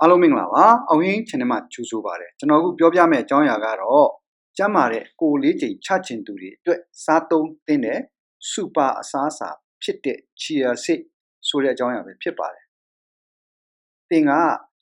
အားလုံးမင်္ဂလာပါအောင်ရင်း channel မှာကြိုဆိုပါရစေကျွန်တော်အခုပြောပြမယ့်အကြောင်းအရာကတော့ကျမ်းမာတဲ့ကိုယ်လေးချိန်ချချင်သူတွေအတွက်စားသုံးသင့်တဲ့စူပါအစားအစာဖြစ်တဲ့ chia seed ဆိုတဲ့အကြောင်းအရာပဲဖြစ်ပါတယ်သင်က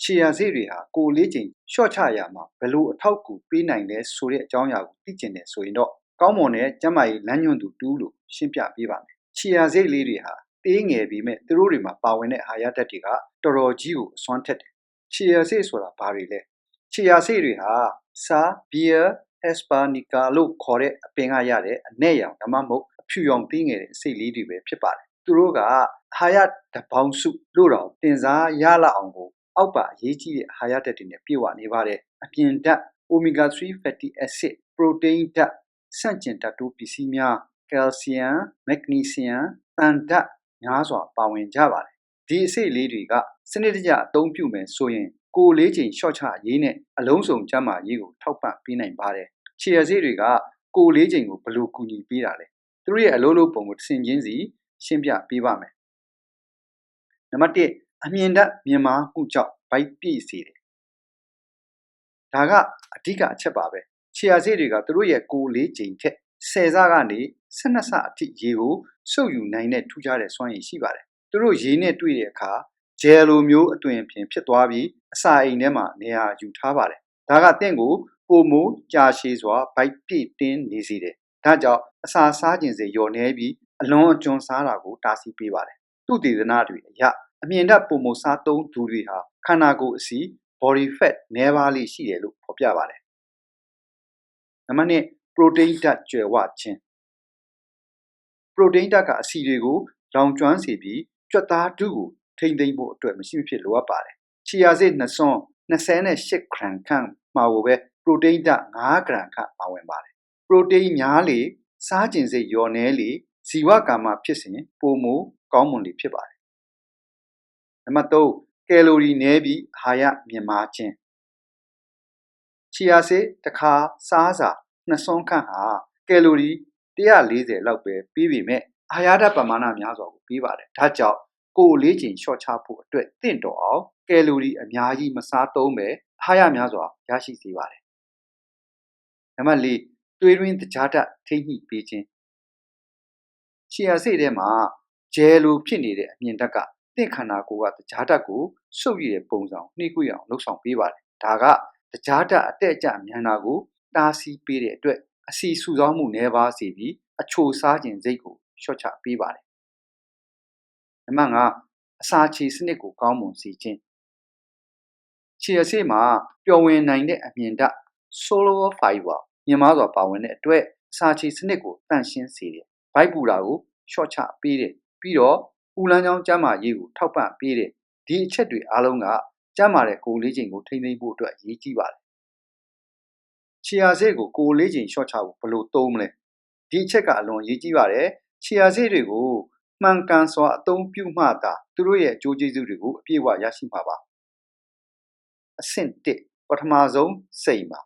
chia seed တွေဟာကိုယ်လေးချိန်ရှော့ချရမှာဘယ်လိုအထောက်အကူပေးနိုင်လဲဆိုတဲ့အကြောင်းအရာကိုသိကျင်တယ်ဆိုရင်တော့ကောင်းမွန်တဲ့ကျမ်းမာရေးလမ်းညွှန်သူတူးလို့ရှင်းပြပေးပါမယ် chia seed လေးတွေဟာသေးငယ်ပြီးမဲ့သူတို့တွေမှာပါဝင်တဲ့အာဟာရဓာတ်တွေကတော်တော်ကြီးကိုအစွမ်းထက်တယ် ချီယာဆေးဆိုတာဘာတွေလဲချီယာဆေးတွေဟာစာဘီယာအက်စပါနီကာလို့ခေါ်တဲ့အပင်ကရတဲ့အနဲ့ရောင်ဒါမှမဟုတ်အဖြူရောင်သေးငယ်တဲ့အစိတ်လေးတွေပဲဖြစ်ပါတယ်သူတို့ကဟာရတပေါင်းစုလို့တော့တင်စားရလာအောင်ကိုအောက်ပါအရေးကြီးတဲ့ဟာရဓာတ်တွေနဲ့ပြည့်ဝနေပါတယ်အပြင်ဓာတ် omega 3 fatty acid protein ဓာတ်ဆန့်ကျင်ဓာတ်တို့ပစ္စည်းများကယ်လ်ဆီယမ်မက်ဂနီဆီယမ်တန်ဓာတ်များစွာပါဝင်ကြပါတယ်ဒီအစိတ်လေးတွေက စနစ်တကျအသုံးပြုမယ်ဆိုရင်ကိုယ်လေးချိန်ရှော့ချရေးနဲ့အလုံးစုံကျန်းမာရေးကိုထောက်ပံ့ပေးနိုင်ပါတယ်။ခြေရစေးတွေကကိုယ်လေးချိန်ကိုဘယ်လိုကူညီပေးတာလဲ။သူတို့ရဲ့အလုံးလုံးပုံကိုတစ်ဆင့်ချင်းစီရှင်းပြပေးပါမယ်။နံပါတ်1အမြင်ဓာတ်မြင်မာမှုကြောင့်ဗိုက်ပြည့်စေတယ်။ဒါကအဓိကအချက်ပါပဲ။ခြေရစေးတွေကသူတို့ရဲ့ကိုယ်လေးချိန်ထက်10ဆကနေ12ဆအထိရေကိုစုပ်ယူနိုင်တဲ့ထူးခြားတဲ့စွမ်းရည်ရှိပါတယ်။သူတို့ရေနဲ့တွေ့တဲ့အခါ ဂျယ်လိုမျိုးအသွင်ပြင်ဖြစ်သွားပြီးအစာအိမ်ထဲမှာနေရာယူထားပါတယ်။ဒါကတင့်ကိုပုံမူကြာရှည်စွာဗိုက်ပြည့်တင်းနေစေတယ်။ဒါကြောင့်အစာစားခြင်းစေလျော်နေပြီးအလွန်အကျွံစားတာကိုတားဆီးပေးပါတယ်။သူတည်သနာတွေအရအမြင်ဓာတ်ပုံမစားသုံးသူတွေဟာခန္ဓာကိုယ်အစီ body fat နည်းပါးလေးရှိတယ်လို့ဖော်ပြပါတယ်။နံပါတ်1 protein ဓာတ်ကျွယ်ဝခြင်း protein ဓာတ်ကအစီတွေကိုလောင်ကျွမ်းစေပြီးကြွက်သားဒုကို ထိမ့်သိမ့်ဖို့အတွက်မရှိမဖြစ်လိုအပ်ပါတယ်။ချီယာစိတ်နှစွန်း28ဂရမ်ခန့်မှာကိုပဲပရိုတိန်းဓာတ်9ဂရမ်ခန့်ပါဝင်ပါတယ်။ပရိုတိန်းများလေစားကျင်စိတ်လျော်နေလေဇီဝကာမဖြစ်စဉ်ပုံမကောင်းမွန်လေဖြစ်ပါတယ်။နံပါတ်3ကယ်လိုရီနည်းပြီးအာဟာရမြင့်မားခြင်းချီယာစိတ်တစ်ခါစားစာနှစ်စွန်းခန့်ဟာကယ်လိုရီ140လောက်ပဲပြီးပြီမဲ့အာဟာရဓာတ်ပမာဏများစွာကိုပြီးပါတယ်။ဒါကြောင့် ကိုယ်လေးချိန်လျှော့ချဖို့အတွက်တင့်တော်အောင်ကယ်လိုရီအများကြီးမစားသုံးပဲအာဟာရများစွာရရှိစေပါတယ်။နံပါတ်၄တွေးရင်းတကြားဓာတ်ထိညှိပေးခြင်းချီယာစိတ်ထဲမှာဂျယ်လိုဖြစ်နေတဲ့အမြင်ဓာတ်ကတင့်ခန္ဓာကိုယ်ကတကြားဓာတ်ကိုစုပ်ရည်တဲ့ပုံစံနှိကွေးအောင်လှုပ်ဆောင်ပေးပါတယ်။ဒါကတကြားဓာတ်အတက်အကျမြန်တာကိုတားဆီးပေးတဲ့အတွက်အစီစုဆောင်းမှုနည်းပါးစေပြီးအချိုစားခြင်းစိတ်ကိုလျှော့ချပေးပါတယ် နံပါတ်5အစာချေစနစ်ကိုကောင်းမွန်စေခြင်းခြေအစိမှာပျော်ဝင်နိုင်တဲ့အမြင်ဓာတ် solar fiber မြင်မာစွာပါဝင်တဲ့အတွက်အစာချေစနစ်ကိုတန့်ရှင်းစေတယ်။ဗိုက်ပူတာကိုရှော့ချပေးတယ်။ပြီးတော့ပူလန်းချောင်းကျန်းမာရေးကိုထောက်ပံ့ပေးတယ်။ဒီအချက်တွေအားလုံးကကျန်းမာတဲ့ကိုယ်လေးချိန်ကိုထိန်းသိမ်းဖို့အတွက်အရေးကြီးပါတယ်။ခြေရာစိတ်ကိုကိုယ်လေးချိန်ရှော့ချဖို့ဘယ်လိုသုံးမလဲ။ဒီအချက်ကအလွန်အရေးကြီးပါတယ်။ခြေရာစိတ်တွေကို မှန်ကန်စွာ အသုံးပြုမှသာ သူတို့ရဲ့ အကျိုးကျေးဇူးတွေကို အပြည့်အဝ ရရှိမှာပါ အဆင့်1ပထမဆုံး စိတ်မှာ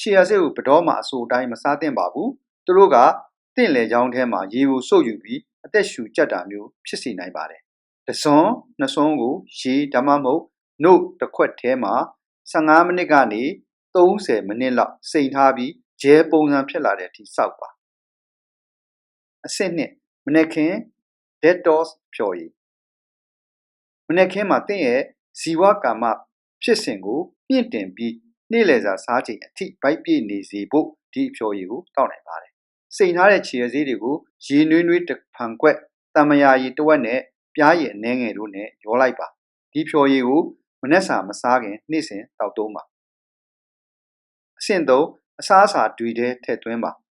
ခြေရစိတ်ကိုဘတော်မှ အဆိုတိုင်း မစားသင့်ပါဘူး သူတို့ကတင့်လေချောင်းထဲမှာ ရေကိုစုပ်ယူပြီး အသက်ရှူကြက်တာမျိုး ဖြစ်စေနိုင်ပါတယ်တစွန်း နှစ်စွန်းကို ရေ ဒါမှမဟုတ်နှုတ်တစ်ခွက်ထဲမှာ15မိနစ်ကနေ30မိနစ်လောက် စိန်ထားပြီး ဂျဲပုံစံ ဖြစ်လာတဲ့အထိ စောက်ပါ အဆင့်2 မနက်ခင်း detox ဖြော်ရည်မနက်ခင်းမှာတင့်ရဲ့ဇီဝကာမဖြစ်စဉ်ကိုမြင့်တင်ပြီးနေ့လည်စာစားချိန်အထိဗိုက်ပြည့်နေစေဖို့ဒီအဖြော်ရည်ကိုတောက်နိုင်ပါတယ်။စိန်ထားတဲ့ခြေရည်တွေကိုရေနွေးနွေးတစ်ဖန်ခွက်တမယာရည်တစ်ဝက်နဲ့ပြားရည်အနှဲငယ်တို့နဲ့ရောလိုက်ပါ။ဒီဖြော်ရည်ကိုမနက်စာမစားခင်နေ့စဉ်တောက်သုံးပါ။အဆင့်3အစားအစာတွေထဲထည့်သွင်းပါ။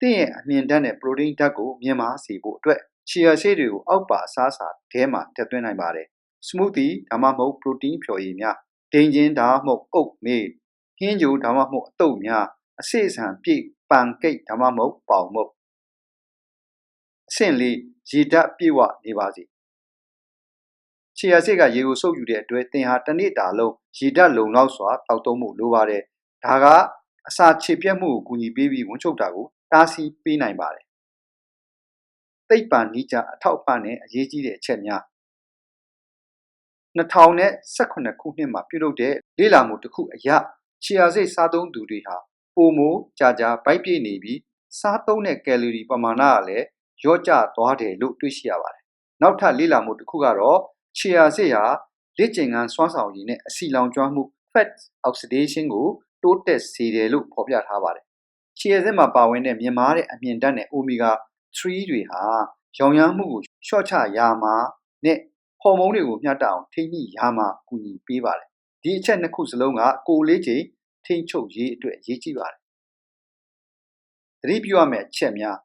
တင့်ရဲ့အမြင်ဓာတ်နဲ့ပရိုတင်းဓာတ်ကိုမြင်မာစေဖို့အတွက်ချီယာဆေးတွေကိုအောက်ပါအစားအစာထဲမှာထည့်သွင်းနိုင်ပါတယ်။ smoothie ဒါမှမဟုတ် protein ဖြော်ရည်များဒိန်ချင်းဒါမှမဟုတ်အုတ်မေးဟင်းဂျူဒါမှမဟုတ်အတုပ်များအစိအဆန်ပြည့်ပန်ကိတ်ဒါမှမဟုတ်ပေါင်မုတ်အဆင့်လေးရေဓာတ်ပြည့်ဝနေပါစေခြေရစိတ်ကရေကိုစုပ်ယူတဲ့အတွက်သင်ဟာတစ်နေ့တာလုံးရေဓာတ်လုံလောက်စွာတောက်သုံးမှုလိုပါတယ်ဒါကအစာခြေပြတ်မှုကိုကူညီပေးပြီးဝန်ချုပ်တာကို တားဆီးပေးနိုင်ပါတယ်သိပ္ပံနိကြအထောက်အပံ့နဲ့အရေးကြီးတဲ့အချက်များ2018ခုနှစ်မှာပြုလုပ်တဲ့လေ့လာမှုတစ်ခုအရချီယာစိတ်စားသုံးသူတွေဟာပိုမိုကြာကြာဗိုက်ပြည့်နေပြီးစားသုံးတဲ့ကယ်လိုရီပမာဏကလည်းလျော့ကျသွားတယ်လို့တွေ့ရှိရပါတယ်။နောက်ထပ်လေ့လာမှုတစ်ခုကတော့ချီယာစိတ်ဟာလေ့ကျင့်ခန်းစွမ်းဆောင်ရည်နဲ့အဆီလောင်ကျွမ်းမှု fat oxidation ကိုတိုးတက်စေတယ်လို့ဖော်ပြထားပါတယ်။ ချီယာစိတ်မှာပါဝင်တဲ့မြင်မာတဲ့အမြင်ဓာတ်နဲ့ omega 3တွေဟာရောင်ရမ်းမှုကိုလျှော့ချရာမှာနဲ့ဟော်မုန်းတွေကိုမျှတအောင်ထိန်းညှိရာမှာကူညီပေးပါတယ်။ဒီအချက်နှစ်ခုစလုံးကကိုယ်လေးချိန်ထိန်းချုပ်ရေးအတွက်အရေးကြီးပါတယ်။သတိပြုရမယ့်အချက်များ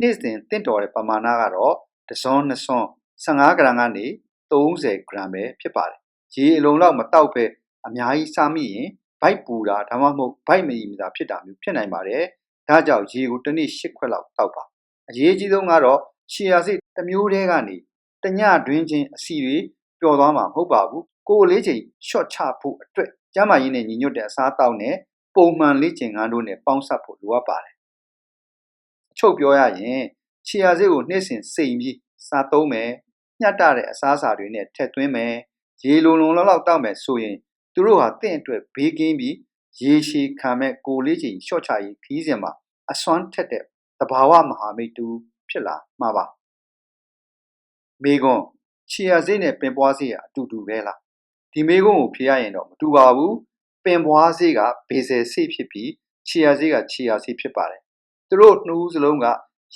နေ့စဉ်တင့်တော်တဲ့ပမာဏကတော့တစ်စွန်းနှစ်စွန်း15ဂရမ်ကနေ30ဂရမ်ပဲဖြစ်ပါတယ်။ရေအလုံးလောက်မတောက်ပဲအများကြီးစားမိရင် ဗိုက်ပူတာဒါမှမဟုတ်ဗိုက်မရီမတာဖြစ်တာမျိုးဖြစ်နိုင်ပါတယ်။ဒါကြောင့်ရေကိုတစ်နေ့၈ခွက်လောက်တောက်ပါ။အရေးကြီးဆုံးကတော့ချီယာစိတ်တစ်မျိုးတည်းကနေတညတွင်းချင်းအစီတွေပျော်သွားမှာမဟုတ်ပါဘူး။ကိုယ်လေးချိန်ရှော့ချဖို့အတွက်ကျန်းမာရေးနဲ့ညီညွတ်တဲ့အစားအသောက်နဲ့ပုံမှန်လေ့ကျင့်ခန်းတို့နဲ့ပေါင်းစပ်ဖို့လိုအပ်ပါတယ်။အချုပ်ပြောရရင်ချီယာစိတ်ကိုနေ့စဉ်စိမ်ပြီးစားသုံးမယ်။ညှက်တတဲ့အစားအစာတွေနဲ့ထည့်သွင်းမယ်။ရေလုံလုံလောက်လောက်တောက်မယ်ဆိုရင် သူတို့ဟာတင့်အတွက်ဘေးကင်းပြီးရေရှည်ခံမဲ့ကိုယ်လေးချိန်ရှော့ချရေးခီးစဉ်မှာအစွမ်းထက်တဲ့တဘာဝမဟာမိတ်တူဖြစ်လာမှာပါမေကွန်ချီယာစိတ်နဲ့ပင်ပွားစိတ်ကအတူတူပဲလားဒီမေကွန်ကိုဖြေရရင်တော့မတူပါဘူးပင်ပွားစိတ်ကဘေဆယ်စိတ်ဖြစ်ပြီးချီယာစိတ်ကချီယာစိတ်ဖြစ်ပါတယ်သူတို့နှစ်ဦးစလုံးက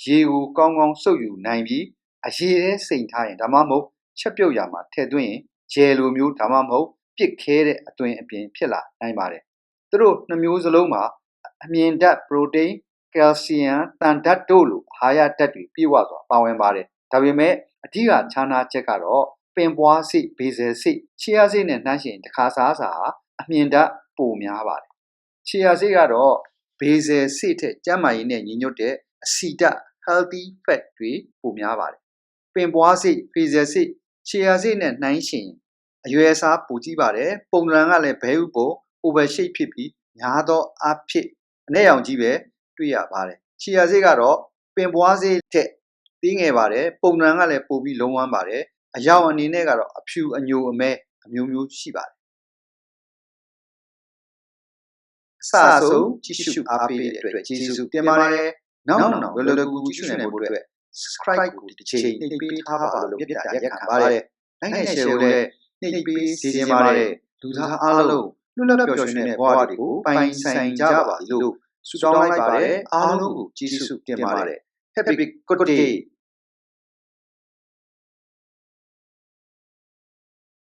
ရေကိုကောင်းကောင်းစုပ်ယူနိုင်ပြီးအရေထဲစိန်ထားရင်ဒါမှမဟုတ်ချက်ပြုတ်ရမှာထည့်သွင်းရင်ဂျယ်လိုမျိုးဒါမှမဟုတ် ပစ်ခဲတဲ့အသွင်အပြင်ဖြစ်လာနိုင်ပါတယ်သူတို့နှစ်မျိုးစလုံးမှာအမြင်ဓာတ်ပရိုတိန်းကယ်လ်ဆီယမ်တန်ဓာတ်တို့လိုအာဟာရဓာတ်တွေပြည့်ဝစွာပါဝင်ပါတယ်ဒါပေမဲ့အဓိကခြားနာချက်ကတော့ပင်ပွားစိတ်ဘေဇယ်စိတ်ချီယာစိတ်နဲ့နှမ်းရှင်တခါစားစာအမြင်ဓာတ်ပိုများပါတယ်ချီယာစိတ်ကတော့ဘေဇယ်စိတ်ထက်ကျန်းမာရေးနဲ့ညီညွတ်တဲ့အဆီဓာတ် healthy fat တွေပိုများပါတယ်ပင်ပွားစိတ်ဘေဇယ်စိတ်ချီယာစိတ်နဲ့နှမ်းရှင် အရွယ်အစားပိုကြီးပါတယ်ပုံစံကလည်းဘဲဥပုံ over shape ဖြစ်ပြီးများသောအားဖြင့်အနဲ့ရောင်ကြီးပဲတွေ့ရပါတယ်ချီယာစိတ်ကတော့ပင်ပွားစိတ်ထက်သေးငယ်ပါတယ်ပုံစံကလည်းပိုပြီးလုံးဝမ်းပါတယ်အယောင်အနေနဲ့ကတော့အဖြူအညိုအမဲအမျိုးမျိုးရှိပါတယ်အစအဆုံးကြည့်ရှုအားပေးတဲ့အတွက်ကျေးဇူးတင်ပါတယ်နောက်နောက်လွယ်လွယ်ကူကူရှုနိုင်ဖို့အတွက် subscribe ကိုတစ်ချိန်နှိပ်ပေးထားပါလို့ပြပြရက်ခံပါတယ်။ like နဲ့ share ကိုလည်း နှိပ်ပေးစီစဉ်ပါတယ်လူသားအားလုံးလွတ်လပ်ပျော်ရွှင်တဲ့ဘဝတွေကိုပိုင်ဆိုင်ကြပါလို့ဆုတောင်းလိုက်ပါတယ်အားလုံးကိုကျေးဇူးတင်ပါတယ် Happy good day